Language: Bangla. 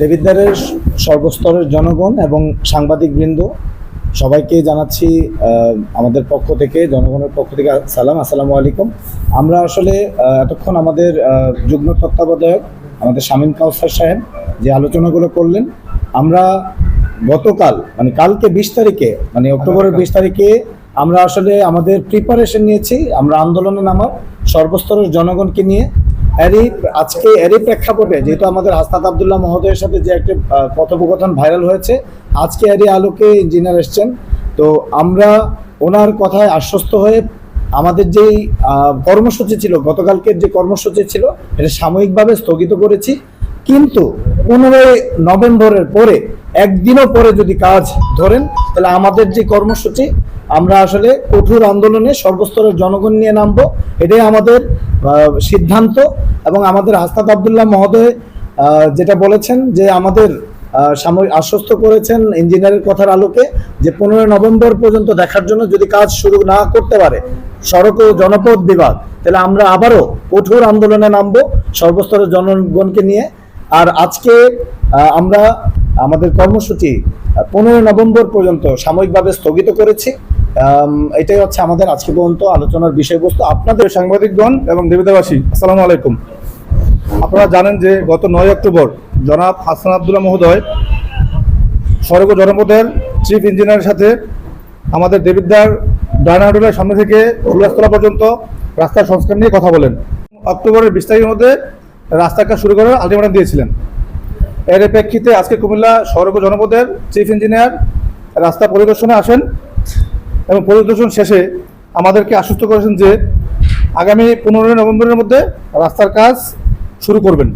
দেবিদ্বারের সর্বস্তরের জনগণ এবং সাংবাদিকবৃন্দ সবাইকে জানাচ্ছি আমাদের পক্ষ থেকে জনগণের পক্ষ থেকে সালাম আসসালামু আলাইকুম। আমরা আসলে এতক্ষণ আমাদের যুগ্ম তত্ত্বাবধায়ক আমাদের শামীম কাউসার সাহেব যে আলোচনাগুলো করলেন আমরা গতকাল মানে কালকে বিশ তারিখে মানে অক্টোবরের বিশ তারিখে আমরা আসলে আমাদের প্রিপারেশন নিয়েছি। আমরা আন্দোলনে নামার সর্বস্তরের জনগণকে নিয়ে এরই আজকে এরই প্রেক্ষাপটে যেহেতু আমাদের হাসনাত আবদুল্লাহ মহোদয়ের সাথে যে একটা কথোপকথন ভাইরাল হয়েছে, আজকে এরই আলোকে ইঞ্জিনিয়ার এসছেন। তো আমরা ওনার কথায় আশ্বস্ত হয়ে আমাদের যেই কর্মসূচি ছিল, গতকালকের যে কর্মসূচি ছিল, এটা সাময়িকভাবে স্থগিত করেছি। কিন্তু পনেরোই নভেম্বরের পরে, একদিনও পরে যদি কাজ ধরেন, তাহলে আমাদের যে কর্মসূচি, আমরা আসলে কঠোর আন্দোলনে সর্বস্তরের জনগণ নিয়ে নামবো। এটাই আমাদের সিদ্ধান্ত এবং আমাদের হাসনাত আবদুল্লাহ মহোদয় যেটা বলেছেন যে আমাদের সাময়িক আশ্বস্ত করেছেন ইঞ্জিনিয়ারের কথার আলোকে যে পনেরোই নভেম্বর পর্যন্ত দেখার জন্য যদি কাজ শুরু না করতে পারে, সড়ক ও জনপথ বিভাগ, তাহলে আমরা আবারও কঠোর আন্দোলনে নামবো, সর্বস্তরের জনগণকে নিয়ে। আর আজকে আমরা আমাদের কর্মসূচি পনেরোই নভেম্বর পর্যন্ত সাময়িকভাবে স্থগিত করেছি। এটাই হচ্ছে আমাদের আজকে পর্যন্ত আলোচনার বিষয়বস্তু। আপনাদের সাংবাদিকগণ এবং দেবিদাবাসী আসসালামু আলাইকুম। আপনারা জানেন যে গত নয় অক্টোবর জনাব হাসান আবদুল্লাহ মহোদয় সড়ক জনপথের চিফ ইঞ্জিনিয়ারের সাথে আমাদের দেবিদ্বার ডায়না সামনে থেকে উল্লাসতলা পর্যন্ত রাস্তার সংস্কার নিয়ে কথা বলেন। অক্টোবরের বিশ তারিখের মধ্যে রাস্তার কাজ শুরু করার আলটিমেটাম দিয়েছিলেন। এর প্রেক্ষিতে আজকে কুমিল্লা সড়ক জনপদের চিফ ইঞ্জিনিয়ার রাস্তা পরিদর্শনে আসেন এবং পরিদর্শন শেষে আমাদেরকে আশ্বস্ত করেছেন যে আগামী পনেরোই নভেম্বরের মধ্যে রাস্তার কাজ শুরু করবেন।